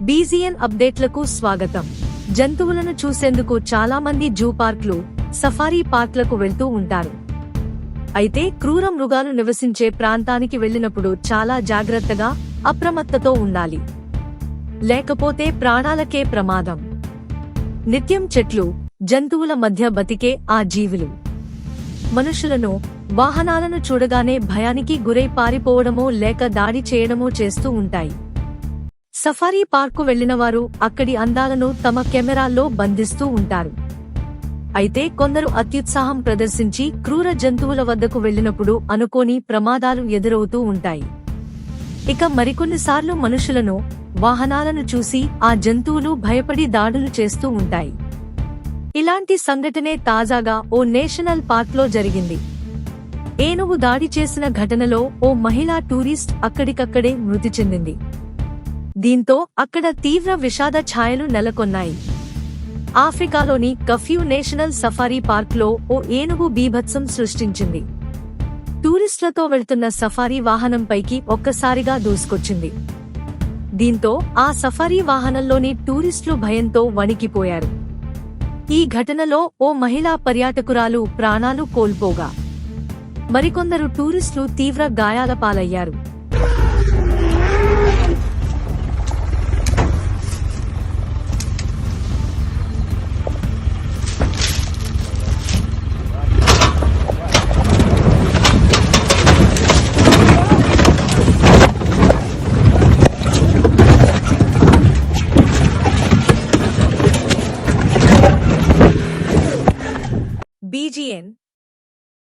బీజీఎన్ అప్డేట్లకు స్వాగతం. జంతువులను చూసేందుకు చాలా మంది జూ పార్క్లు సఫారీ పార్క్లకు వెళ్తూ ఉంటారు. అయితే క్రూర మృగాలు నివసించే ప్రాంతానికి వెళ్ళినప్పుడు చాలా జాగ్రత్తగా అప్రమత్తతో ఉండాలి. లేకపోతే ప్రాణాలకే ప్రమాదం. నిత్యం చెట్లు జంతువుల మధ్య బతికే ఆ జీవులు. మనుషులను వాహనాలను చూడగానే భయానికి గురై పారిపోవడమో లేక దాడి చేయడమో చేస్తూ ఉంటాయి. సఫారీ పార్కు వెళ్ళినవారు అక్కడి అందాలను తమ కెమెరాల్లో బంధిస్తూ ఉంటారు. అయితే కొందరు అత్యుత్సాహం ప్రదర్శించి క్రూర జంతువుల వద్దకు వెళ్ళినప్పుడు అనుకోని ప్రమాదాలు ఎదురవుతూ ఉంటాయి. ఇక మరికొన్నిసార్లు మనుషులను వాహనాలను చూసి ఆ జంతువులు భయపడి దాడులు చేస్తూ ఉంటాయి. ఇలాంటి సంఘటనే తాజాగా ఓ నేషనల్ పార్క్లో జరిగింది. ఏనుగు దాడి చేసిన ఘటనలో ఓ మహిళా టూరిస్ట్ అక్కడికక్కడే మృతి చెందింది. దీంతో అక్కడ తీవ్ర విషాద ఛాయలు నెలకొన్నాయి. ఆఫ్రికాలోని కఫ్యూ నేషనల్ సఫారీ పార్క్లో ఓ ఏనుగు బీభత్సం సృష్టించింది. టూరిస్టులతో వెళ్తున్న సఫారీ వాహనంపైకి ఒక్కసారిగా దూసుకొచ్చింది. దీంతో ఆ సఫారీ వాహనంలోని టూరిస్టులు భయంతో వణికిపోయారు. ఈ ఘటనలో ఓ మహిళా పర్యాటకురాలు ప్రాణాలు కోల్పోగా. మరికొందరు టూరిస్టులు తీవ్ర గాయాల పాలయ్యారు. DGN